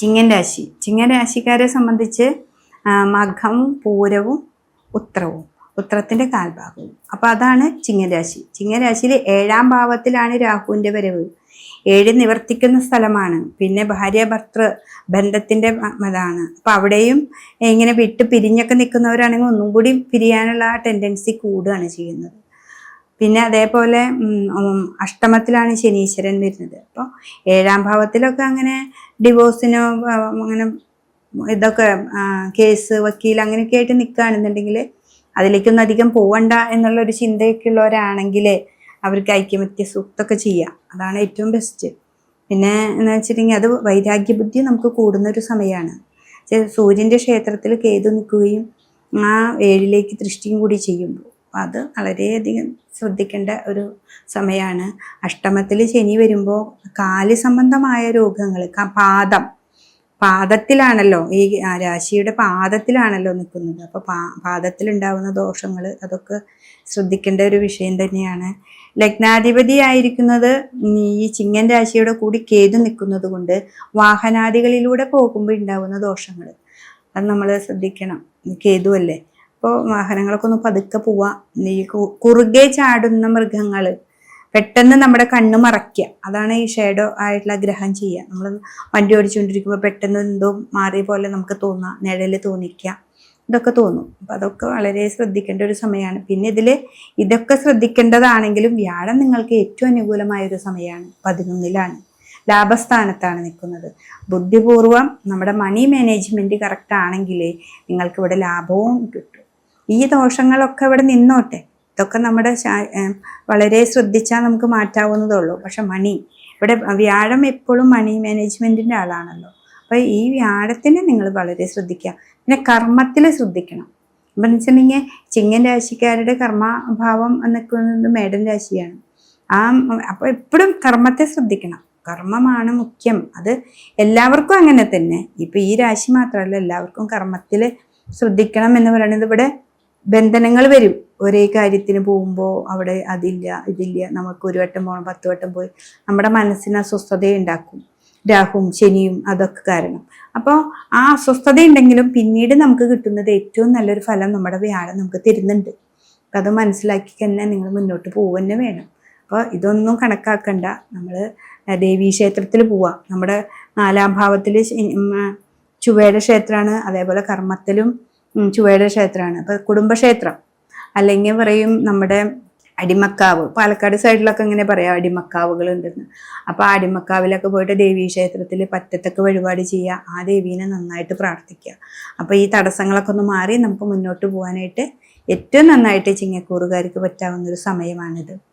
ചിങ്ങൻ രാശി ചിങ്ങൻ രാശിക്കാരെ സംബന്ധിച്ച് മഖം പൂരവും ഉത്രവും ഉത്രത്തിന്റെ കാൽഭാഗവും. അപ്പോൾ അതാണ് ചിങ്ങരാശി. രാശി ചിങ്ങം രാശിയിൽ ഏഴാം ഭാവത്തിലാണ് രാഹുവിന്റെ വരവ്. ഏഴ് നിവർത്തിക്കുന്ന സ്ഥലമാണ്. പിന്നെ ഭാര്യ ഭർത്തൃ ബന്ധത്തിന്റെ അതാണ് അപ്പൊ അവിടെയും ഇങ്ങനെ വിട്ട് പിരിഞ്ഞൊക്കെ നിൽക്കുന്നവരാണെങ്കിൽ ഒന്നും കൂടി പിരിയാനുള്ള ആ ടെൻഡൻസി കൂടുകയാണ് ചെയ്യുന്നത്. പിന്നെ അതേപോലെ അഷ്ടമത്തിലാണ് ശനീശ്വരൻ വരുന്നത്. അപ്പോൾ ഏഴാം ഭാവത്തിലൊക്കെ അങ്ങനെ ഡിവോഴ്സിനോ അങ്ങനെ ഇതൊക്കെ കേസ് വക്കീൽ അങ്ങനെയൊക്കെ ആയിട്ട് നിൽക്കുകയാണെന്നുണ്ടെങ്കിൽ അതിലേക്കൊന്നും അധികം പോവണ്ട എന്നുള്ളൊരു ചിന്തയൊക്കെ ഉള്ളവരാണെങ്കിൽ അവർക്ക് ഐക്യമത്യ സൂക്തൊക്കെ ചെയ്യാം. അതാണ് ഏറ്റവും ബെസ്റ്റ് പിന്നെ എന്ന് വെച്ചിട്ടുണ്ടെങ്കിൽ അത് വൈരാഗ്യ ബുദ്ധി നമുക്ക് കൂടുന്ന ഒരു സമയമാണ് സൂര്യന്റെ ക്ഷേത്രത്തിൽ കേതു നിൽക്കുകയും ആ ഏഴിലേക്ക് ദൃഷ്ടിയും കൂടി ചെയ്യുമ്പോൾ. അപ്പം അത് വളരെയധികം ശ്രദ്ധിക്കേണ്ട ഒരു സമയമാണ് അഷ്ടമത്തിൽ ശനി വരുമ്പോൾ കാൽ സംബന്ധമായ രോഗങ്ങൾ പാദം. പാദത്തിലാണല്ലോ ഈ രാശിയുടെ പാദത്തിലാണല്ലോ നിൽക്കുന്നത് അപ്പോൾ പാ പാദത്തിലുണ്ടാവുന്ന ദോഷങ്ങൾ അതൊക്കെ ശ്രദ്ധിക്കേണ്ട ഒരു വിഷയം തന്നെയാണ്. ലഗ്നാധിപതി ആയിരിക്കുന്നത് ഈ ചിങ്ങൻ രാശിയുടെ കൂടി കേതു നിൽക്കുന്നത് കൊണ്ട് വാഹനാദികളിലൂടെ പോകുമ്പോൾ ഉണ്ടാവുന്ന ദോഷങ്ങൾ അത് നമ്മൾ ശ്രദ്ധിക്കണം. കേതു അല്ലേ? അപ്പോൾ വാഹനങ്ങളൊക്കെ ഒന്ന് പതുക്കെ പോവാം. ഈ കുറുകെ ചാടുന്ന മൃഗങ്ങൾ പെട്ടെന്ന് നമ്മുടെ കണ്ണ് മറയ്ക്കുക അതാണ് ഈ ഷേഡോ ആയിട്ടുള്ള ഗ്രഹം ചെയ്യുക. നമ്മൾ വണ്ടി ഓടിച്ചുകൊണ്ടിരിക്കുമ്പോൾ പെട്ടെന്ന് എന്തോ മാറിയ പോലെ നമുക്ക് തോന്നുക നിഴൽ തോന്നിക്കുക ഇതൊക്കെ തോന്നും. അപ്പം അതൊക്കെ വളരെ ശ്രദ്ധിക്കേണ്ട ഒരു സമയമാണ് പിന്നെ ഇതിൽ ഇതൊക്കെ ശ്രദ്ധിക്കേണ്ടതാണെങ്കിലും വ്യാഴം നിങ്ങൾക്ക് ഏറ്റവും അനുകൂലമായ ഒരു സമയമാണ് പതിനൊന്നിലാണ്. ലാഭസ്ഥാനത്താണ് നിൽക്കുന്നത്. ബുദ്ധിപൂർവം നമ്മുടെ മണി മാനേജ്മെന്റ് കറക്റ്റ് ആണെങ്കിൽ നിങ്ങൾക്ക് ഇവിടെ ലാഭവും കിട്ടും. ഈ ദോഷങ്ങളൊക്കെ ഇവിടെ നിന്നോട്ടെ. ഇതൊക്കെ നമ്മുടെ വളരെ ശ്രദ്ധിച്ചാൽ നമുക്ക് മാറ്റാവുന്നതേ ഉള്ളൂ പക്ഷെ മണി ഇവിടെ വ്യാഴം എപ്പോഴും മണി മാനേജ്മെന്റിന്റെ ആളാണല്ലോ. അപ്പോൾ ഈ വ്യാഴത്തിനെ നിങ്ങൾ വളരെ ശ്രദ്ധിക്കുക. പിന്നെ കർമ്മത്തിൽ ശ്രദ്ധിക്കണം. അപ്പം എന്ന് വെച്ചിട്ടുണ്ടെങ്കിൽ ചിങ്ങൻ രാശിക്കാരുടെ കർമ്മഭാവം നിൽക്കുന്നത് മേടൻ രാശിയാണ്. ആ അപ്പോൾ എപ്പോഴും കർമ്മത്തെ ശ്രദ്ധിക്കണം. കർമ്മമാണ് മുഖ്യം. അത് എല്ലാവർക്കും അങ്ങനെ തന്നെ. ഇപ്പം ഈ രാശി മാത്രമല്ല എല്ലാവർക്കും കർമ്മത്തിൽ ശ്രദ്ധിക്കണം എന്ന് പറയുന്നത് ഇവിടെ ബന്ധനങ്ങൾ വരും. ഒരേ കാര്യത്തിന് പോകുമ്പോൾ അവിടെ അതില്ല ഇതില്ല നമുക്ക് ഒരു വട്ടം പോകണം പത്ത് വട്ടം പോയി. നമ്മുടെ മനസ്സിന് അസ്വസ്ഥത ഉണ്ടാക്കും. രാഹുവും ശനിയും അതൊക്കെ കാരണം. അപ്പോൾ ആ അസ്വസ്ഥത ഉണ്ടെങ്കിലും പിന്നീട് നമുക്ക് കിട്ടുന്നത് ഏറ്റവും നല്ലൊരു ഫലം നമ്മുടെ വ്യാഴം നമുക്ക് തരുന്നുണ്ട്. അപ്പം അത് മനസ്സിലാക്കി തന്നെ നിങ്ങൾ മുന്നോട്ട് തന്നെ വേണം. അപ്പോൾ ഇതൊന്നും കണക്കാക്കണ്ട. നമ്മൾ ദേവീക്ഷേത്രത്തിൽ പോവാം. നമ്മുടെ നാലാം ഭാവത്തിൽ ചുവയുടെ ക്ഷേത്രമാണ്. അതേപോലെ കർമ്മത്തിലും ചുവയുടെ ക്ഷേത്രമാണ്. അപ്പോൾ കുടുംബക്ഷേത്രം. അല്ലെങ്കിൽ പറയും നമ്മുടെ അടിമക്കാവ്. പാലക്കാട് സൈഡിലൊക്കെ ഇങ്ങനെ പറയാം അടിമക്കാവുകൾ ഉണ്ടെന്ന് അപ്പോൾ ആ അടിമക്കാവിലൊക്കെ പോയിട്ട് ദേവീ ക്ഷേത്രത്തിൽ പറ്റത്തൊക്കെ വഴിപാട് ചെയ്യുക ആ ദേവീനെ നന്നായിട്ട് പ്രാർത്ഥിക്കുക. അപ്പോൾ ഈ തടസ്സങ്ങളൊക്കെ ഒന്ന് മാറി നമുക്ക് മുന്നോട്ട് പോകാനായിട്ട് ഏറ്റവും നന്നായിട്ട് ചിങ്ങക്കൂറുകാർക്ക് പറ്റാവുന്ന ഒരു സമയമാണിത്.